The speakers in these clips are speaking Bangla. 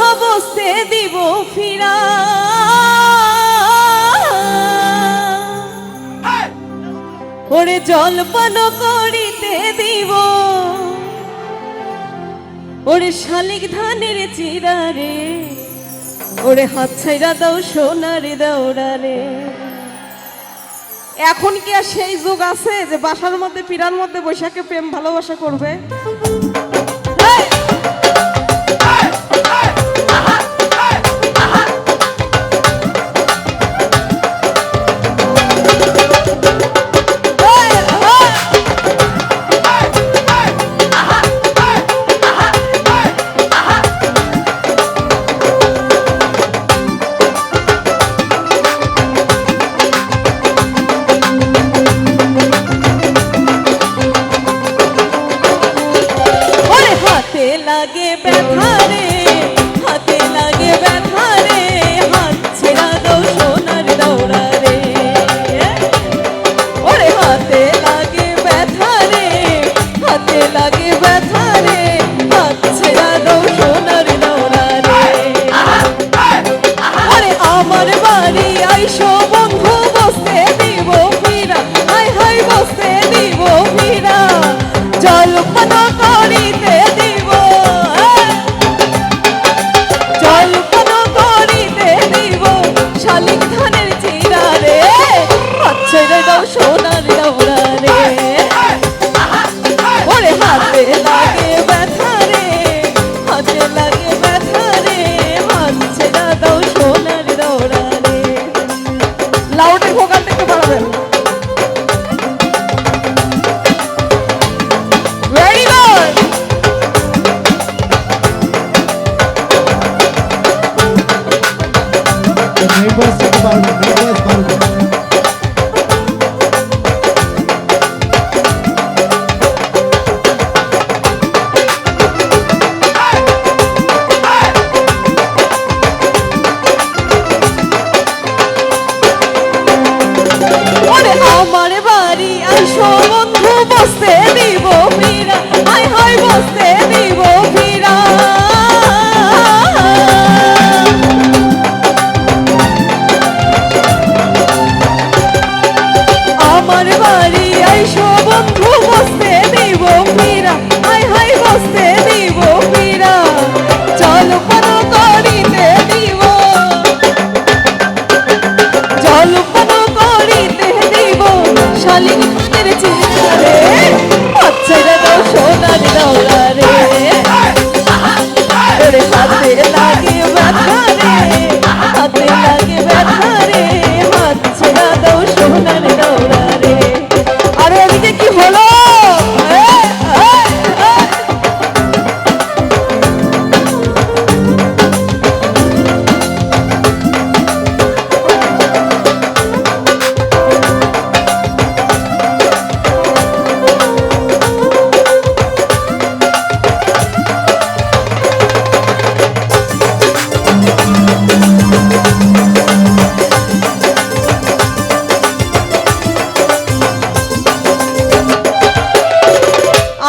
হবসে দিব ফিরা। ওরে জলপান করিতে দিব। ওরে শালিক ধানের চিরারে ওরে হাত ছাইরা দাও সোনারে দাওরারে এখন কি আর সেই যুগ আছে যে বাসার মধ্যে পীড়ার মধ্যে বৈশাখে প্রেম ভালোবাসা করবে? ধনের চিরা রে রে দাও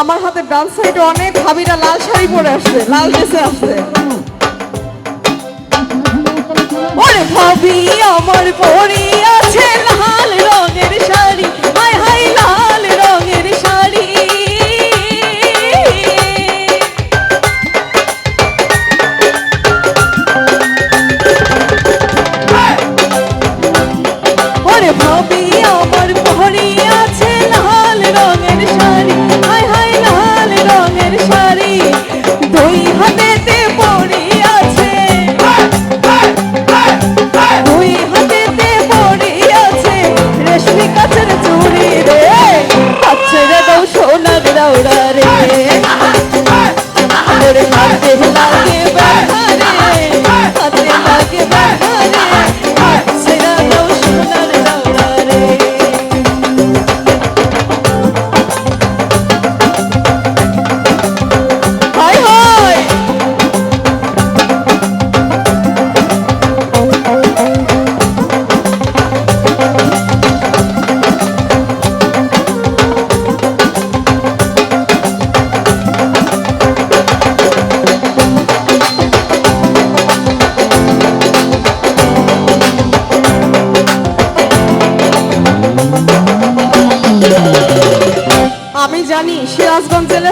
আমার হাতে ডান সাইডে অনেক ভাবিরা লাল শাড়ি পরে আসছে, লাল ড্রেসে আসছে। ওরে ভাবি, আমার পরি আছে।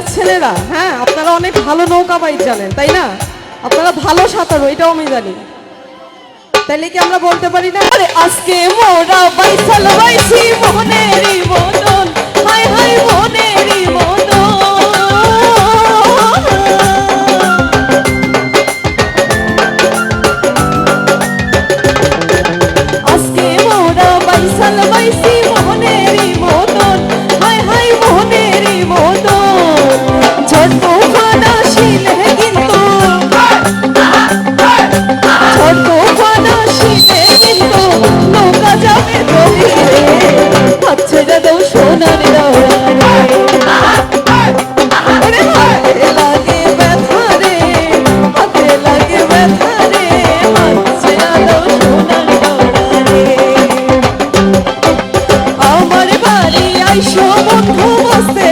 জেলার ছেলেরা হ্যাঁ আপনারা অনেক ভালো নৌকা বাইক জানেন, তাই না? আপনারা ভালো সাঁতারো, এটাও আমি জানি। তাইলে কি আমরা বলতে পারি না? আরে আজকে মোরা বাইসাল বাইছি মনেরই মনন হাই হাই মনেরই মতন। বৈশ্য বন্ধু বসে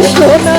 你呢？